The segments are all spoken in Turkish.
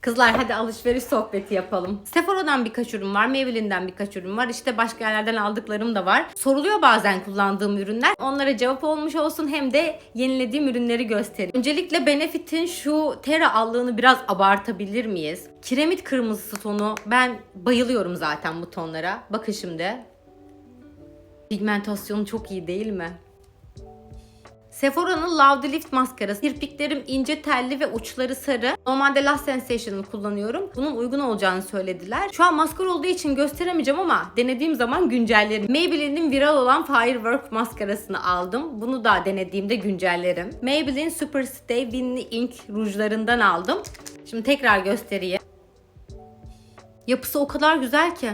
Kızlar hadi alışveriş sohbeti yapalım. Sephora'dan birkaç ürün var, Maybelline'den birkaç ürün var. İşte başka yerlerden aldıklarım da var. Soruluyor bazen kullandığım ürünler. Onlara cevap olmuş olsun hem de yenilediğim ürünleri göstereyim. Öncelikle Benefit'in şu Terra allığını biraz abartabilir miyiz? Kiremit kırmızısı tonu. Ben bayılıyorum zaten bu tonlara. Bakın şimdi. Pigmentasyonu çok iyi değil mi? Sephora'nın Love the Lift maskarası. Kirpiklerim ince telli ve uçları sarı. Normalde Last Sensation'ı kullanıyorum. Bunun uygun olacağını söylediler. Şu an maskara olduğu için gösteremeyeceğim ama denediğim zaman güncellerim. Maybelline'in viral olan Firework maskarasını aldım. Bunu da denediğimde güncellerim. Maybelline Super Stay Winly Ink rujlarından aldım. Şimdi tekrar göstereyim. Yapısı o kadar güzel ki.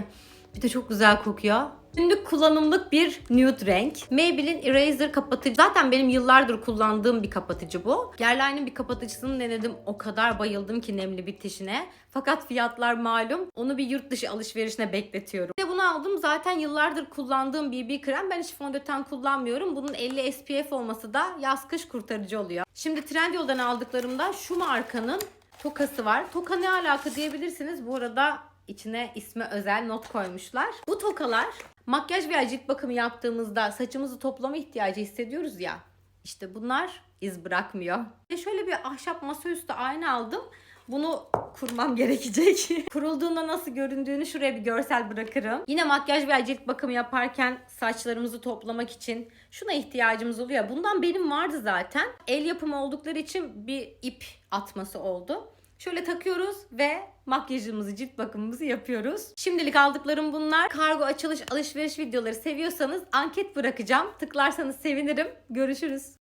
Bir de çok güzel kokuyor. Günlük kullanımlık bir nude renk. Maybelline Eraser kapatıcı. Zaten benim yıllardır kullandığım bir kapatıcı bu. Guerlaine'in bir kapatıcısını denedim. O kadar bayıldım ki nemli bitişine. Fakat fiyatlar malum. Onu bir yurt dışı alışverişine bekletiyorum. De bunu aldım. Zaten yıllardır kullandığım BB krem. Ben hiç fondöten kullanmıyorum. Bunun 50 SPF olması da yaz kış kurtarıcı oluyor. Şimdi Trendyol'dan aldıklarımda şu markanın tokası var. Toka ne alaka diyebilirsiniz. Bu arada içine isme özel not koymuşlar. Bu tokalar makyaj veya cilt bakımı yaptığımızda saçımızı toplama ihtiyacı hissediyoruz ya. İşte bunlar iz bırakmıyor. Ve şöyle bir ahşap masaüstü ayna aldım. Bunu kurmam gerekecek. Kurulduğunda nasıl göründüğünü şuraya bir görsel bırakırım. Yine makyaj veya cilt bakımı yaparken saçlarımızı toplamak için şuna ihtiyacımız oluyor. Bundan benim vardı zaten. El yapımı oldukları için bir ip atması oldu. Şöyle takıyoruz ve makyajımızı, cilt bakımımızı yapıyoruz. Şimdilik aldıklarım bunlar. Kargo açılış alışveriş videoları seviyorsanız anket bırakacağım. Tıklarsanız sevinirim. Görüşürüz.